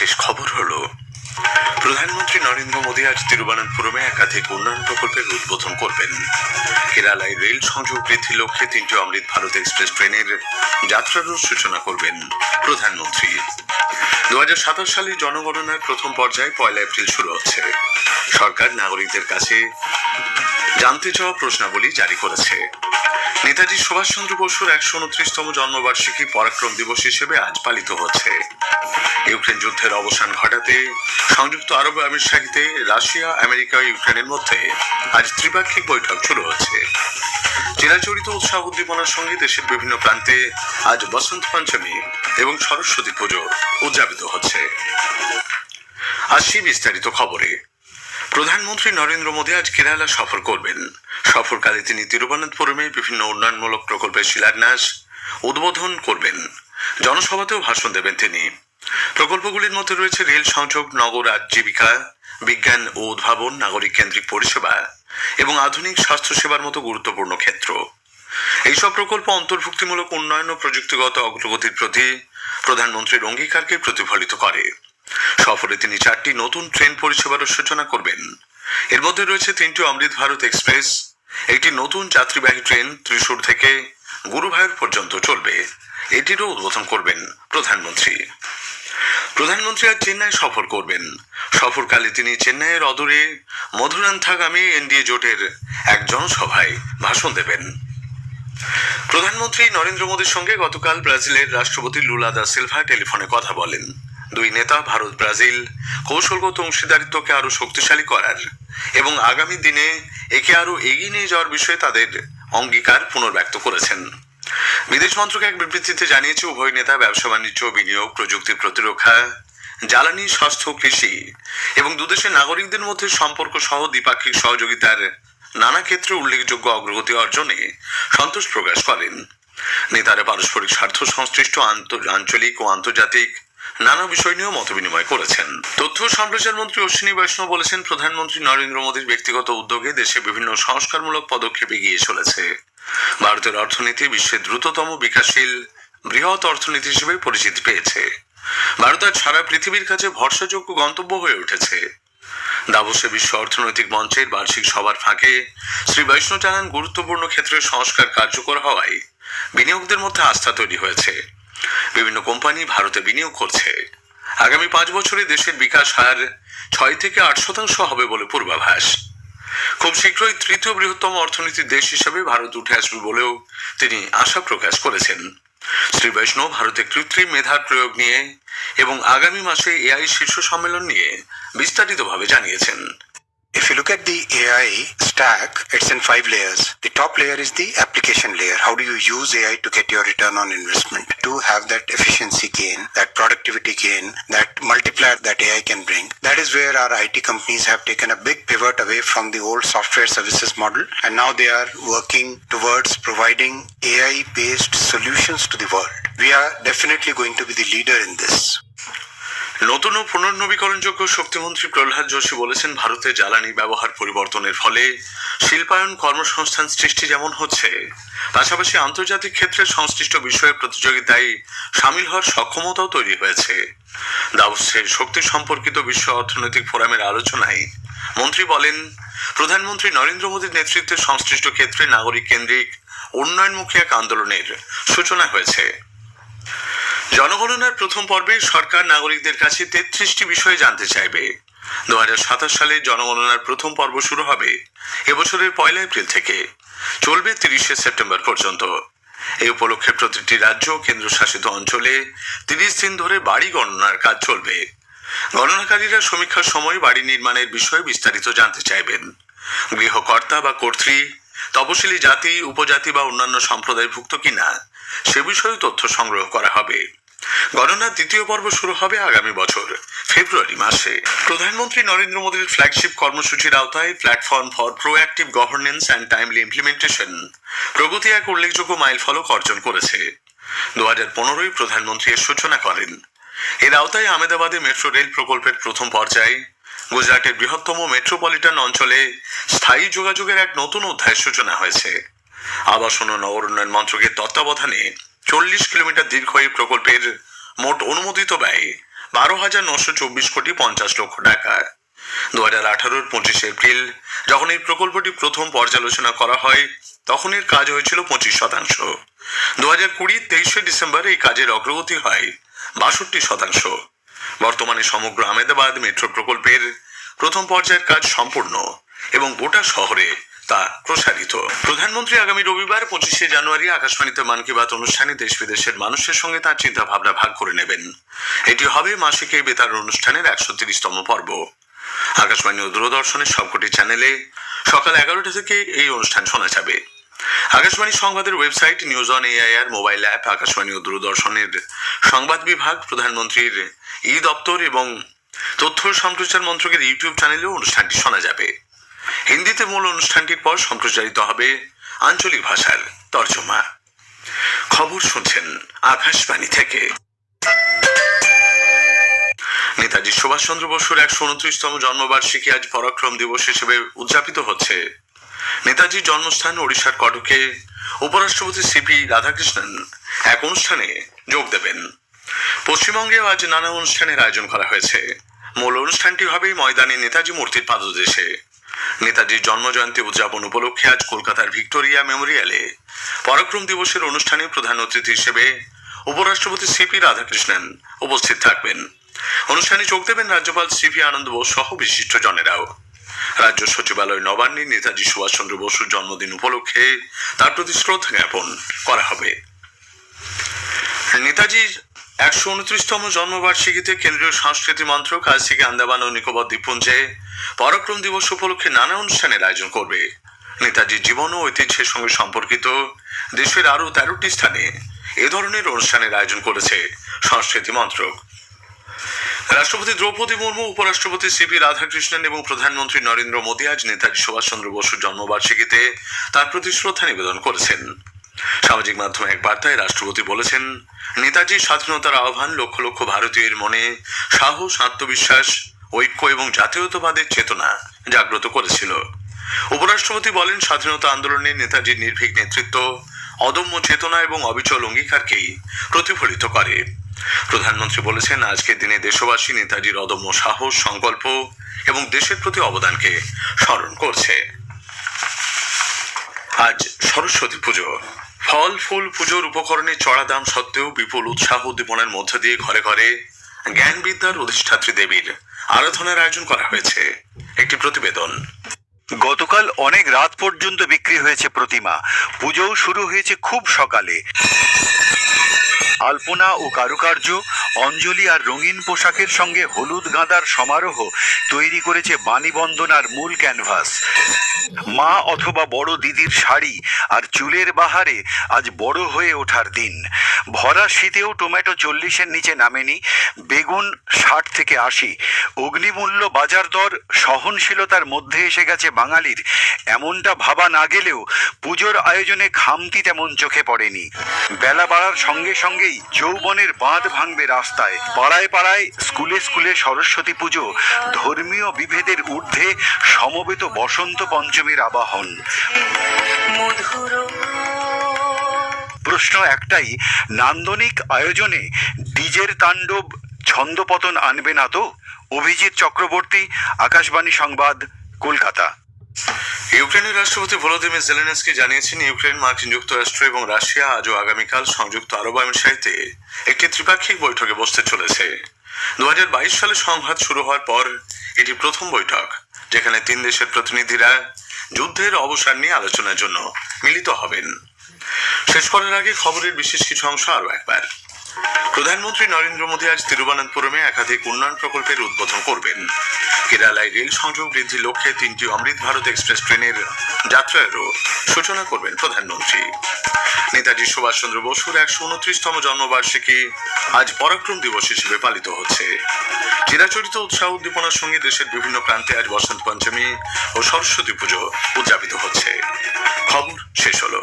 বিশেষ খবর হলো, প্রধানমন্ত্রী নরেন্দ্র মোদী আজ তিরুবনন্তপুরমে একাধিক উন্নয়ন প্রকল্পের উদ্বোধন করবেন। কেরালায় রেল সংযোগ বৃদ্ধির লক্ষ্যে তিনটি অমৃত ভারত এক্সপ্রেস ট্রেনের যাত্রারও সূচনা করবেন প্রধানমন্ত্রী। দু সালে জনগণনার প্রথম পর্যায়ে পয়লা এপ্রিল শুরু হচ্ছে। সরকার নাগরিকদের কাছে জানতে চাওয়া প্রশ্নাবলী জারি করেছে। নেতাজি সুভাষচন্দ্র বসুর একশো উনত্রিশতম জন্মবার্ষিকী পরাক্রম দিবস হিসেবে আজ পালিত হচ্ছে। ইউক্রেন যুদ্ধের অবসান ঘটাতে সংযুক্ত আরব আমিরশাহিতে রাশিয়া, আমেরিকা ও ইউক্রেনের মধ্যে আজ ত্রিপাক্ষিক বৈঠক শুরু হচ্ছে। চিরাচরিত উৎসাহ উদ্দীপনার সঙ্গে দেশের বিভিন্ন প্রান্তে আজ বসন্ত পঞ্চমী এবং সরস্বতী পুজো উদযাপিত হচ্ছে। আসছি বিস্তারিত খবরে। প্রধানমন্ত্রী নরেন্দ্র মোদী আজ কেরালা সফর করবেন। সফরকালে তিনি তিরুবনন্তপুরমে বিভিন্ন উন্নয়নমূলক প্রকল্পের শিলান্যাস উদ্বোধন করবেন। জনসভাতেও ভাষণ দেবেন তিনি। প্রকল্পগুলির মধ্যে রয়েছে রেল সংযোগ, নগর আজীবিকা, বিজ্ঞান ও উদ্ভাবন, নাগরিক কেন্দ্রিক পরিষেবা এবং আধুনিক স্বাস্থ্যসেবার মতো গুরুত্বপূর্ণ ক্ষেত্র। এইসব প্রকল্প অন্তর্ভুক্তিমূলক উন্নয়ন ও প্রযুক্তিগত অগ্রগতির প্রতি প্রধানমন্ত্রীর অঙ্গীকারকে প্রতিফলিত করে। সফরে তিনি চারটি নতুন ট্রেন পরিষেবারও সূচনা করবেন। এর মধ্যে রয়েছে তিনটি অমৃত ভারত এক্সপ্রেস, একটি নতুন যাত্রীবাহী ট্রেন ত্রিশূর থেকে গুরুভায়ুর পর্যন্ত চলবে। এটিরও উদ্বোধন করবেন প্রধানমন্ত্রী। প্রধানমন্ত্রী আজ চেন্নাই সফর করবেন। সফরকালে তিনি চেন্নাইয়ের অদূরে মধুরান্থাগামী এনডিএ জোটের এক জনসভায় ভাষণ দেবেন। প্রধানমন্ত্রী নরেন্দ্র মোদীর সঙ্গে গতকাল ব্রাজিলের রাষ্ট্রপতি লুলা দা সিলভা টেলিফোনে কথা বলেন। দুই নেতা, ভারত, ব্রাজিল, কৌশলগত অংশীদারিত্বকে আরও শক্তিশালী করার এবং আগামী দিনে একে আরও এগিয়ে নিয়ে যাওয়ার বিষয়ে তাদের অঙ্গীকার পুনর্ব্যক্ত করেছেন। বিদেশ মন্ত্রক এক বিবৃতিতে জানিয়েছে, উভয় নেতা ব্যবসা, বাণিজ্য, বিনিয়োগ, প্রযুক্তি প্রতিরক্ষা, জ্বালানি, স্বাস্থ্য, কৃষি এবং দুদেশের নাগরিকদের মধ্যে সম্পর্ক সহ দ্বিপাক্ষিক সহযোগিতার নানা ক্ষেত্রে উল্লেখযোগ্য অগ্রগতি অর্জনে সন্তোষ প্রকাশ করেন। নেতারা পারস্পরিক স্বার্থ সংশ্লিষ্ট আঞ্চলিক ও আন্তর্জাতিক নানা বিষয় নিয়েও মতবিনিময় করেছেন। তথ্য সম্প্রচার মন্ত্রী অশ্বিনী বৈষ্ণব বলেছেন, প্রধানমন্ত্রী নরেন্দ্র মোদীর ব্যক্তিগত উদ্যোগে দেশে বিভিন্ন সংস্কারমূলক পদক্ষেপ এগিয়ে চলেছে। ভারতের অর্থনীতি বিশ্বের দ্রুততম বিকাশশীল, বৃহৎ অর্থনীতি হিসেবে পরিচিতি পেয়েছে। ভারত আজ সারা পৃথিবীর কাছে ভরসাযোগ্য গন্তব্য হয়ে উঠেছে। দাভোসে বিশ্ব অর্থনৈতিক মঞ্চের বার্ষিক সভার ফাঁকে শ্রী বৈষ্ণব জানান, গুরুত্বপূর্ণ ক্ষেত্রে সংস্কার কার্যকর হওয়ায় বিনিয়োগদের মধ্যে আস্থা তৈরি হয়েছে। বিভিন্ন কোম্পানি ভারতে বিনিয়োগ করছে। আগামী পাঁচ বছরে দেশের বিকাশ হার ছয় থেকে আট শতাংশ হবে বলে পূর্বাভাস। খুব শীঘ্রই তৃতীয় বৃহত্তম অর্থনীতির দেশ হিসেবে ভারত উঠে আসবে বলেও তিনি আশা প্রকাশ করেছেন। শ্রী বৈষ্ণব ভারতে কৃত্রিম মেধার প্রয়োগ নিয়ে এবং আগামী মাসে এআই শীর্ষ সম্মেলন নিয়ে বিস্তারিতভাবে জানিয়েছেন। If you look at the AI stack, it's in five layers. The top layer is the application layer. How do you use AI to get your return on investment? To have that efficiency gain, that productivity gain, that multiplier that AI can bring. That is where our IT companies have taken a big pivot away from the old software services model and now they are working towards providing AI based solutions to the world. We are definitely going to be the leader in this. নতুন ও পুনর্নবীকরণযোগ্য শক্তিমন্ত্রী প্রহ্লাদ যোশী বলেছেন, ভারতে জ্বালানি ব্যবহার পরিবর্তনের ফলে শিল্পায়ন কর্মসংস্থান সৃষ্টি যেমন হচ্ছে, পাশাপাশি আন্তর্জাতিক ক্ষেত্রে সংশ্লিষ্ট বিষয়ে প্রতিযোগিতায় সামিল হওয়ার সক্ষমতাও তৈরি হয়েছে। দাভোসের শক্তি সম্পর্কিত বিশ্ব অর্থনৈতিক ফোরামের আলোচনায় মন্ত্রী বলেন, প্রধানমন্ত্রী নরেন্দ্র মোদীর নেতৃত্বে সংশ্লিষ্ট ক্ষেত্রে নাগরিক কেন্দ্রিক উন্নয়নমুখী এক আন্দোলনের সূচনা হয়েছে। জনগণনার প্রথম পর্বে সরকার নাগরিকদের কাছে তেত্রিশটি বিষয়ে জানতে চাইবে। দু হাজার সাতাশ সালে জনগণনার প্রথম পর্ব শুরু হবে এবছরের পয়লা এপ্রিল থেকে। চলবে তিরিশে সেপ্টেম্বর পর্যন্ত। এই উপলক্ষে প্রতিটি রাজ্য কেন্দ্রশাসিত অঞ্চলে তিরিশ দিন ধরে বাড়ি গণনার কাজ চলবে। গণনাকারীরা সমীক্ষার সময় বাড়ি নির্মাণের বিষয়ে বিস্তারিত জানতে চাইবেন। গৃহকর্তা বা কর্ত্রী তপশিলি জাতি, উপজাতি বা অন্যান্য সম্প্রদায়ভুক্ত কিনা? সে বিষয়ে তথ্য সংগ্রহ করা হবে। গণনার দ্বিতীয় পর্ব শুরু হবে আগামী বছর, ফেব্রুয়ারি মাসে। প্রধানমন্ত্রী নরেন্দ্র মোদীর ফ্ল্যাগশিপ কর্মসূচির আওতায় platform for proactive governance and timely implementation. PRAGATI এক উল্লেখযোগ্য মাইল ফলক অর্জন করেছে। দু হাজার পনেরোই প্রধানমন্ত্রী এর সূচনা করেন। এর আওতায় আহমেদাবাদে মেট্রো রেল প্রকল্পের প্রথম পর্যায়ে, গুজরাটের বৃহত্তম মেট্রোপলিটন অঞ্চলে স্থায়ী যোগাযোগের এক নতুন অধ্যায়ের সূচনা হয়েছে। আবাসন ও নগর উন্নয়ন মন্ত্রকের তত্ত্বাবধানে চল্লিশ কিলোমিটার দীর্ঘ এই প্রকল্পের মোট অনুমোদিত ব্যয় বারো হাজার নশো চব্বিশ কোটি পঞ্চাশ লক্ষ টাকা। দু হাজার আঠারোর পঁচিশে এপ্রিল যখন এই প্রকল্পটি প্রথম পর্যালোচনা করা হয়, তখন এর কাজ হয়েছিল পঁচিশ শতাংশ। দু হাজার কুড়ি তেইশে ডিসেম্বর এই কাজের অগ্রগতি হয় বাষট্টি শতাংশ। বর্তমানে সমগ্র আহমেদাবাদ মেট্রো প্রকল্পের প্রথম পর্যায়ের কাজ সম্পূর্ণ এবং গোটা শহরে তা প্রসারিত। প্রধানমন্ত্রী আগামী রবিবার পঁচিশে জানুয়ারি আকাশবাণীতে মন কি বাত অনুষ্ঠানে দেশ বিদেশের মানুষের সঙ্গে তার চিন্তা ভাবনা ভাগ করে নেবেন। এটি হবে মাসিক এই বেতার অনুষ্ঠানের একশো তিরিশতম পর্ব। আকাশবাণী ও দূরদর্শনের সবকটি চ্যানেলে সকাল এগারোটা থেকে এই অনুষ্ঠান শোনা যাবে। আকাশবাণী সংবাদের website, news on AIR mobile app, Akashvani ও দূরদর্শনের সংবাদ বিভাগ, প্রধানমন্ত্রীর ই দপ্তর এবং তথ্য সম্প্রচার মন্ত্রকের ইউটিউব চ্যানেলেও অনুষ্ঠানটি শোনা যাবে। হিন্দিতে মূল অনুষ্ঠানটির পর সম্প্রচারিত হবে আঞ্চলিক ভাষার তর্জমা। খবর শুনছেন আকাশবাণী থেকে। নেতাজি সুভাষচন্দ্র বসুর একশো উনত্রিশতম জন্মবার্ষিকী আজ পরাক্রম দিবস হিসেবে উদযাপিত হচ্ছে। নেতাজির জন্মস্থান ওড়িশার কটকে। উপরাষ্ট্রপতি সিপি রাধাকৃষ্ণন এক অনুষ্ঠানে যোগ দেবেন। পশ্চিমবঙ্গেও আজ নানা অনুষ্ঠানের আয়োজন করা হয়েছে। মূল অনুষ্ঠানটি হবে ময়দানে নেতাজি মূর্তির পাদদেশে। নেতাজির জন্মজয়ন্তী উদযাপন উপলক্ষে আজ কলকাতার ভিক্টোরিয়া মেমোরিয়ালে পরাক্রম দিবসের অনুষ্ঠানে প্রধান অতিথি হিসেবে উপরাষ্ট্রপতি সিপি রাধাকৃষ্ণন উপস্থিত থাকবেন। অনুষ্ঠানে যোগ দেবেন রাজ্যপাল সিভি আনন্দ বোস সহ বিশিষ্ট জনেরাও রাজ্য সচিবালয় নবান্নে নেতাজি সুভাষচন্দ্র বসুর জন্মদিন উপলক্ষে তার প্রতি শ্রদ্ধা জ্ঞাপন করা হবে। নেতাজির একশো উনত্রিশতম জন্মবার্ষিকীতে কেন্দ্রীয় সংস্কৃতি মন্ত্রক আজ থেকে আন্দামান ও নিকোবর দ্বীপপুঞ্জে পরাক্রম দিবস উপলক্ষে নানা অনুষ্ঠানের আয়োজন করবে। নেতাজির জীবন ও ঐতিহ্যের সঙ্গে সম্পর্কিত দেশের আরও তেরোটি স্থানে এ ধরনের অনুষ্ঠানের আয়োজন করেছে সংস্কৃতি মন্ত্রক। রাষ্ট্রপতি দ্রৌপদী মুর্মু, উপরাষ্ট্রপতি সিপি রাধাকৃষ্ণন এবং প্রধানমন্ত্রী নরেন্দ্র মোদী আজ নেতাজি সুভাষচন্দ্র বসুর জন্মবার্ষিকীতে তার প্রতি শ্রদ্ধা নিবেদন করেছেন। সামাজিক মাধ্যমে এক বার্তায় রাষ্ট্রপতি বলেছেন, নেতাজির স্বাধীনতার আহ্বান লক্ষ লক্ষ ভারতীয়ের মনে সাহস, আত্মবিশ্বাস, ঐক্য এবং জাতীয়তাবাদের চেতনা জাগ্রত করেছিল। উপরাষ্ট্রপতি বলেন, স্বাধীনতা আন্দোলনে নেতাজির নির্ভীক নেতৃত্ব অদম্য চেতনা এবং অবিচল অঙ্গীকারকেই প্রতিফলিত করে। প্রধানমন্ত্রী বলেছেন, আজকের দিনে দেশবাসী নেতাজির অদম্য সাহস, সংকল্প এবং দেশের প্রতি অবদানকে স্মরণ করছে। আজ সরস্বতী পুজো। ফল, ফুল, পুজোর উপকরণে চড়া দাম সত্ত্বেও বিপুল উৎসাহ উদ্দীপনার মধ্য দিয়ে ঘরে ঘরে জ্ঞান বিদ্যার অধিষ্ঠাত্রী দেবীর আরাধনার আয়োজন করা হয়েছে। একটি প্রতিবেদন। গতকাল অনেক রাত পর্যন্ত বিক্রি হয়েছে প্রতিমা। পুজোও শুরু হয়েছে খুব সকালে। আলপনা ও কারুকার্য অঞ্জলি আর রঙিন পোশাকের সঙ্গে হলুদ গাঁদার সমারোহ তৈরি করেছে বাণীবন্দনার মূল ক্যানভাস। মা অথবা বড় দিদির শাড়ি আর চুলের বাহারে আজ বড় হয়ে ওঠার দিন। ভরা শীতেও টমেটো চল্লিশের নিচে নামেনি, বেগুন ষাট থেকে আশি। অগ্নিমূল্য বাজার দর সহনশীলতার মধ্যে এসে গেছে বাঙালির। এমনটা ভাবা না গেলেও পুজোর আয়োজনে খামতি তেমন চোখে পড়েনি। বেলা বাড়ার সঙ্গে সঙ্গেই যৌবনের বাঁধ ভাঙবে রাস্তায়। পাড়ায় পাড়ায় স্কুলে স্কুলে সরস্বতী পুজো, ধর্মীয় বিভেদের ঊর্ধ্বে সমবেত বসন্ত পঞ্চমীর আবাহন। প্রশ্ন একটাই, নান্দনিক আয়োজনে ডিজের তাণ্ডব ছন্দপতন আনবে না তো? অভিজিৎ চক্রবর্তী, আকাশবাণী সংবাদ, কলকাতা। ইউক্রেনের রাষ্ট্রপতি ভলোদিমির জেলেনস্কি জানিয়েছেন, ইউক্রেন, মার্কিন যুক্তরাষ্ট্র এবং রাশিয়া আজও আগামীকাল সংযুক্ত আরব আমিরশাহিতে একটি ত্রিপাক্ষিক বৈঠকে বসতে চলেছে। দু হাজার বাইশ সালে সংঘাত শুরু হওয়ার পর এটি প্রথম বৈঠক, যেখানে তিন দেশের প্রতিনিধিরা যুদ্ধের অবসান নিয়ে আলোচনার জন্য মিলিত হবেন। শেষ করার আগে খবরের বিশেষ কিছু অংশ আরও একবার। প্রধানমন্ত্রী নরেন্দ্র মোদী আজ তিরুবনন্তপুরমে একাধিক উন্নয়ন প্রকল্পের উদ্বোধন করবেন। কেরালায় রেল সংযোগ বৃদ্ধির লক্ষ্যে তিনটি অমৃত ভারত এক্সপ্রেস ট্রেনের যাত্রারও সূচনা করবেন প্রধানমন্ত্রী। নেতাজি সুভাষচন্দ্র বসুর একশো উনত্রিশতম জন্মবার্ষিকী আজ পরাক্রম দিবস হিসেবে পালিত হচ্ছে। চিরাচরিত উৎসাহ উদ্দীপনার সঙ্গে দেশের বিভিন্ন প্রান্তে আজ বসন্ত পঞ্চমী ও সরস্বতী পুজো উদযাপিত হচ্ছে। খবর শেষ হলো।